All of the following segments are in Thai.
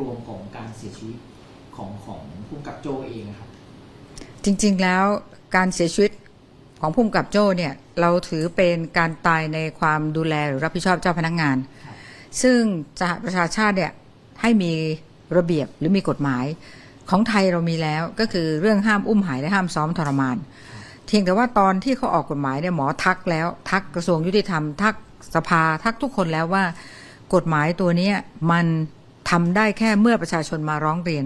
รวมของการเสียชีวิตของของภูมิกับโจเองนะครับ จริงๆแล้วการเสียชีวิตของภูมิกับโจ้เนี่ยเราถือเป็นการตายในความดูแลหรือรับผิดชอบเจ้าพนักงานครับซึ่งสหประชาชาติเนี่ยให้มีระเบียบหรือมีกฎหมายของไทยเรามีแล้วก็คือเรื่องห้ามอุ้มหายและห้ามซ้อมทรมานเพียงแต่ว่าตอนที่เขาออกกฎหมายเนี่ยหมอทักแล้วทักกระทรวงยุติธรรมทักสภาทักทุกคนแล้วว่า กฎหมายตัวเนี้ยมัน ทำได้แค่เมื่อประชาชนมาร้องเรียน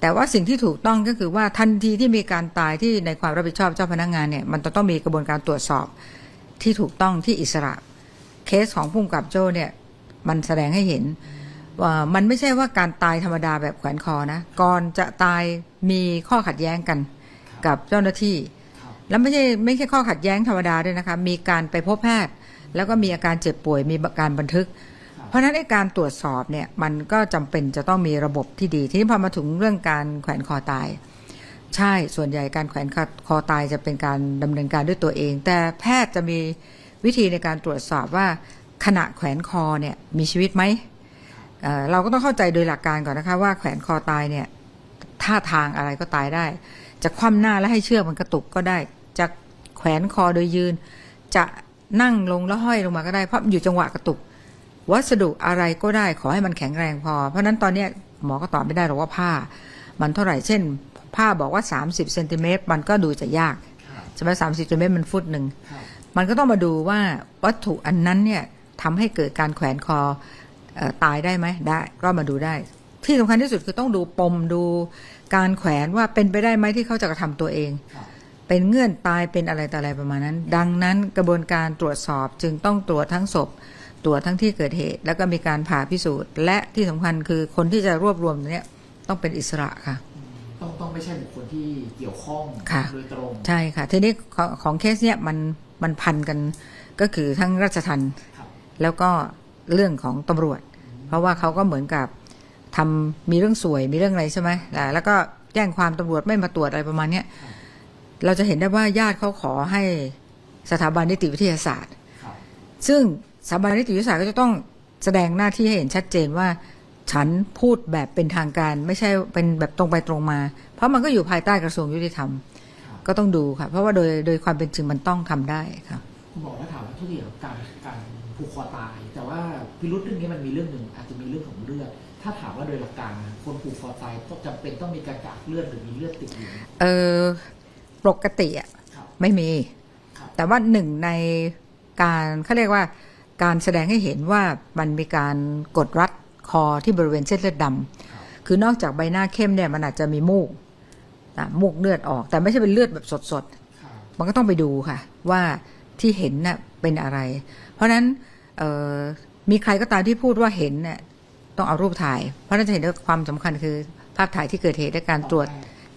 แต่ว่าสิ่งที่ถูกต้องก็คือว่าทันทีที่มีการตายที่ในความรับผิดชอบเจ้าพนักงานเนี่ยมันต้องมีกระบวนการตรวจสอบที่ถูกต้องที่อิสระ เคสของภูมิกับโจ้เนี่ยมันแสดงให้เห็นว่ามันไม่ใช่ว่าการตายธรรมดาแบบแขวนคอนะก่อนจะตายมีข้อขัดแย้งกันกับเจ้าหน้าที่ แล้วไม่ใช่ไม่ใช่ข้อขัดแย้งธรรมดาด้วยนะคะมีการไปพบแพทย์ แล้วก็มีอาการเจ็บป่วยมีการบันทึก เพราะนั้นไอ้การตรวจสอบเนี่ยมันก็จำเป็นจะต้องมีระบบที่ดี ทีนี้พอมาถึงเรื่องการแขวนคอตาย ใช่ส่วนใหญ่การแขวนคอตายจะเป็นการดำเนินการด้วยตัวเอง แต่แพทย์จะมีวิธีในการตรวจสอบว่าขณะแขวนคอเนี่ยมีชีวิตไหมเเราก็ต้องเข้าใจโดยหลักการก่อนนะคะว่าแขวนคอตายเนี่ยท่าทางอะไรก็ตายได้ จะคว่ำหน้าแล้วให้เชือกมันกระตุกก็ได้ จะแขวนคอโดยยืน จะนั่งลงแล้วห้อยลงมาก็ได้เพราะอยู่จังหวะกระตุก วัสดุอะไรก็ได้ขอให้มันแข็งแรงพอ เพราะนั้นตอนนี้หมอก็ตอบไม่ได้หรอกว่าผ้า มันเท่าไหร่เช่น ผ้าบอกว่า 30เซนติเมตรมันก็ดูจะยากใช่ไหมสามสิบเซนติเมตรมันฟุตหนึ่งมันก็ต้องมาดูว่าวัตถุอันนั้นเนี่ยทำให้เกิดการแขวนคออตายได้ไหมได้ก็มาดูได้ ที่สำคัญที่สุดคือต้องดูปมดูการแขวนว่าเป็นไปได้ไหมที่เขาจะกระทำตัวเอง เป็นเงื่อนตายเป็นอะไรต่ออะไรประมาณนั้น ดังนั้นกระบวนการตรวจสอบจึงต้องตรวจทั้งศพ ตรวจทั้งที่เกิดเหตุ แล้วก็มีการผ่าพิสูจน์ และที่สำคัญคือคนที่จะรวบรวมเนี้ยต้องเป็นอิสระค่ะ ต้องต้องไม่ใช่บุคคลที่เกี่ยวข้องค่ะโดยตรงใช่ค่ะ ทีนี้ของของเคสเนี้ยมันมันพันกันก็คือทั้งราชทันครับแล้วก็เรื่องของตำรวจ เพราะว่าเขาก็เหมือนกับทำมีเรื่องสวยมีเรื่องอะไรใช่ไหมอ่าแล้วก็แจ้งความตำรวจไม่มาตรวจอะไรประมาณเนี้ยเราจะเห็นได้ว่าญาติเขาขอให้สถาบันนิติวิทยาศาสตร์ครับซึ่ง สถาบันนิติวิทยาศาสตร์ก็จะต้องแสดงหน้าที่ให้เห็นชัดเจนว่า ฉันพูดแบบเป็นทางการไม่ใช่เป็นแบบตรงไปตรงมา เพราะมันก็อยู่ภายใต้กระทรวงยุติธรรมครับก็ต้องดูค่ะ เพราะว่าโดยโดยความเป็นจริงมันต้องทำได้ค่ะคุณหมอถ้าถามว่าทุกอย่างการการผูกคอตาย แต่ว่าพิรุษเรื่องนี้มันมีเรื่องหนึ่งอาจจะมีเรื่องของเลือดถ้าถามว่าโดยหลักการนะคนผูกคอตายต้องจำเป็นต้องมีการจากเลือดหรือมีเลือดติดอยู่ไหมเออปกติอะครับไม่มีครับแต่ว่าหนึ่งในการเขาเรียกว่า การแสดงให้เห็นว่ามันมีการกดรัดคอที่บริเวณเส้นเลือดดำครับคือนอกจากใบหน้าเข้มเนี่ยมันอาจจะมีมูกนะมูกเลือดออก แต่ไม่ใช่เป็นเลือดแบบสดครับๆมันก็ต้องไปดูค่ะ ว่าที่เห็นน่ะเป็นอะไร เพราะฉะนั้นเอ่อมีใครก็ตามที่พูดว่าเห็นเนี่ยต้องเอารูปถ่าย เพราะฉะนั้นจะเห็นได้ความสำคัญคือภาพถ่ายที่เกิดเหตุและการตรวจ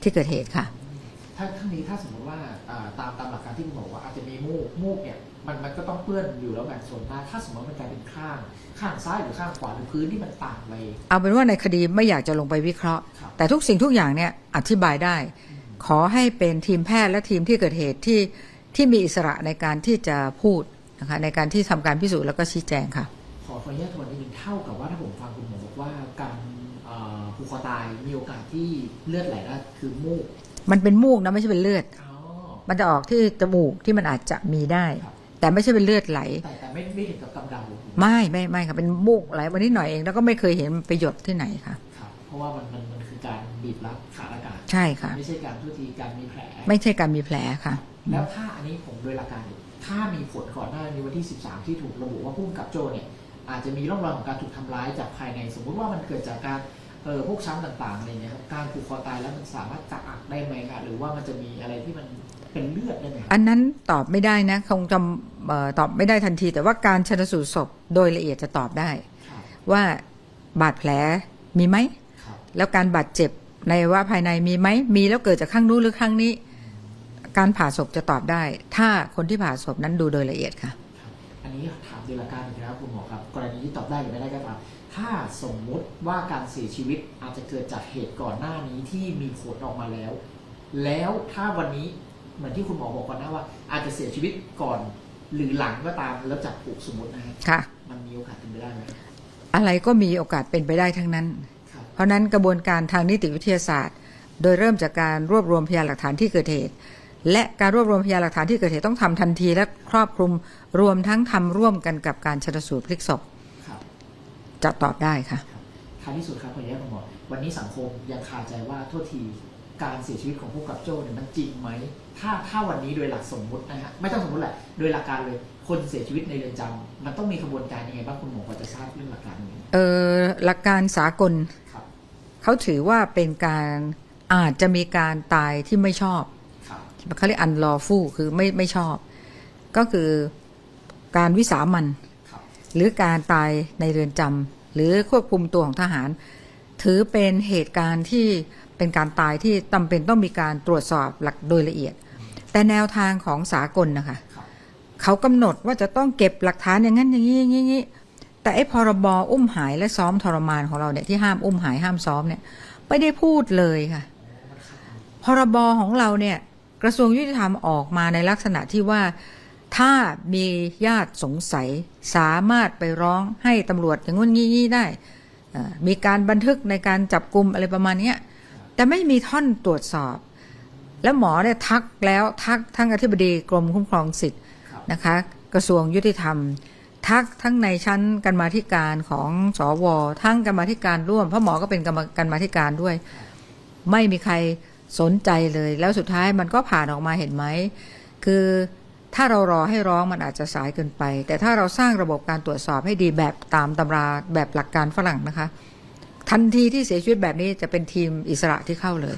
ที่เกิดเหตุค่ะ ถ้าทั้งนี้ถ้าสมมติว่าอ่าตามตามหลักการที่คุณบอกว่าอาจจะมีมูกมูกเนี่ย มันมันก็ต้องเปื้อนอยู่แล้วแบ่งส่วนได้ถ้าสมมติว่ามันกลายเป็นข้าง ข้างซ้ายหรือข้างขวาหรือพื้นที่มันต่างไป เอาเป็นว่าในคดีไม่อยากจะลงไปวิเคราะห์ ครับ แต่ทุกสิ่งทุกอย่างเนี่ยอธิบายได้ ขอให้เป็นทีมแพทย์และทีมที่เกิดเหตุที่ที่มีอิสระในการที่จะพูดนะคะในการที่ทำการพิสูจน์แล้วก็ชี้แจงค่ะ ขอขออนุญาตทวนนิดนึงเท่ากับว่าถ้าผมฟังคุณหมอบอกว่าการเอ่อผูกคอตายมีโอกาสที่เลือดไหลได้คือมูกมันเป็นมูกนะไม่ใช่เป็นเลือด อ๋อมันจะออกที่จมูกที่มันอาจจะมีได้ ครับ แต่ไม่ใช่เป็นเลือดไหล แต่แต่ไม่ไม่ถึงกับกำเดาไม่ไม่ไม่ค่ะเป็นมูกไหลมานิดหน่อยเอง แล้วก็ไม่เคยเห็นมันไปหยดที่ไหนค่ะครับ เพราะว่ามันมันมันคือการบีบรัดขาดอากาศ ใช่ค่ะ ไม่ใช่การทุทีการมีแผล ไม่ใช่การมีแผลค่ะ แล้วถ้าอันนี้ผมโดยหลักการเนี่ยถ้ามีผลก่อนหน้านี้วันที่ 13 ที่ถูกระบุว่าพุ่มกับโจเนี่ยอาจจะมีร่องรอยของการถูกทำร้ายจากภายใน สมมุติว่ามันเกิดจากการเออพวกช้ำต่างๆอะไรเนี่ยครับการผูกคอตายแล้วมันสามารถจักอักได้ไหมครับหรือว่ามันจะมีอะไรที่มัน เป็นเลือดได้ไหมครับอันนั้นตอบไม่ได้นะคงจะเอ่อตอบไม่ได้ทันที แต่ว่าการชนสูตรศพโดยละเอียดจะตอบได้ครับว่าบาดแผลมีไหมครับแล้วการบาดเจ็บในว่าภายในมีไหมมีแล้วเกิดจากข้างนู้นหรือข้างนี้ การผ่าศพจะตอบได้ ถ้าคนที่ผ่าศพนั้นดูโดยละเอียดค่ะครับอันนี้ถามโดยหลักการอีกนะครับคุณหมอครับ กรณีที่ตอบได้หรือไม่ได้ก็ตามถ้าสมมุติว่าการเสียชีวิตอาจจะเกิดจากเหตุก่อนหน้านี้ที่มีผลออกมาแล้ว แล้วถ้าวันนี้ เหมือนที่คุณหมอบอกก่อนหน้าว่า อาจจะเสียชีวิตก่อนหรือหลังก็ตามแล้วจับผูกสมมตินะฮะค่ะ มันมีโอกาสเป็นไปได้ไหมครับอะไรก็มีโอกาสเป็นไปได้ทั้งนั้น ครับ เพราะฉะนั้นกระบวนการทางนิติวิทยาศาสตร์ โดยเริ่มจากการรวบรวมพยานหลักฐานที่เกิดเหตุ และการรวบรวมพยานหลักฐานที่เกิดเหตุต้องทำทันทีและครอบคลุมรวมทั้งทำร่วมกันกับการชนสูตรพลิกศพครับ จะตอบได้ค่ะ ท้ายที่สุดครับขออนุญาตคุณหมอวันนี้สังคมยังคาใจว่าโทษที การเสียชีวิตของผู้กำกับโจ้เนี่ยมันจริงไหม ถ้าถ้าวันนี้โดยหลักสมมุตินะฮะไม่ต้องสมมติแหละ โดยหลักการเลยคนเสียชีวิตในเรือนจำมันต้องมีกระบวนการยังไงบ้างคุณหมอพอจะทราบเรื่องหลักการนี้เออหลักการสากลครับเขาถือว่าเป็นการอาจจะมีการตายที่ไม่ชอบครับเขาเรียก unlawful คือไม่ไม่ชอบ ก็คือการวิสามันครับหรือการตายในเรือนจำหรือควบคุมตัวของทหาร ถือเป็นเหตุการณ์ที่ เป็นการตายที่จำเป็นต้องมีการตรวจสอบหลักโดยละเอียด แต่แนวทางของสากลนะคะเขากำหนดว่าจะต้องเก็บหลักฐานอย่างนั้นอย่างนี้อย่างนี้แต่ไอ้พรบอุ้มหายและซ้อมทรมานของเราเนี่ยที่ห้ามอุ้มหายห้ามซ้อมเนี่ยไม่ได้พูดเลยค่ะ พรบของเราเนี่ยกระทรวงยุติธรรมออกมาในลักษณะที่ว่าถ้ามีญาติสงสัยสามารถไปร้องให้ตำรวจอย่างงู้นงี้งี้ได้ มีการบันทึกในการจับกลุ่มอะไรประมาณนี้ แต่ไม่มีท่อนตรวจสอบ แล้วหมอเนี่ยทักแล้วทักทั้งอธิบดีกรมคุ้มครองสิทธิ์ครับนะคะ กระทรวงยุติธรรม ทักทั้งในชั้นกรรมาธิการของสวทั้งกรรมาธิการร่วมเพราะหมอก็เป็นกรรมกรรมาธิการด้วย ไม่มีใครสนใจเลย แล้วสุดท้ายมันก็ผ่านออกมาเห็นไหม คือถ้าเรารอให้ร้องมันอาจจะสายเกินไป แต่ถ้าเราสร้างระบบการตรวจสอบให้ดีแบบตามตำราแบบหลักการฝรั่งนะคะ ทันทีที่เสียชีวิตแบบนี้จะเป็นทีมอิสระที่เข้าเลย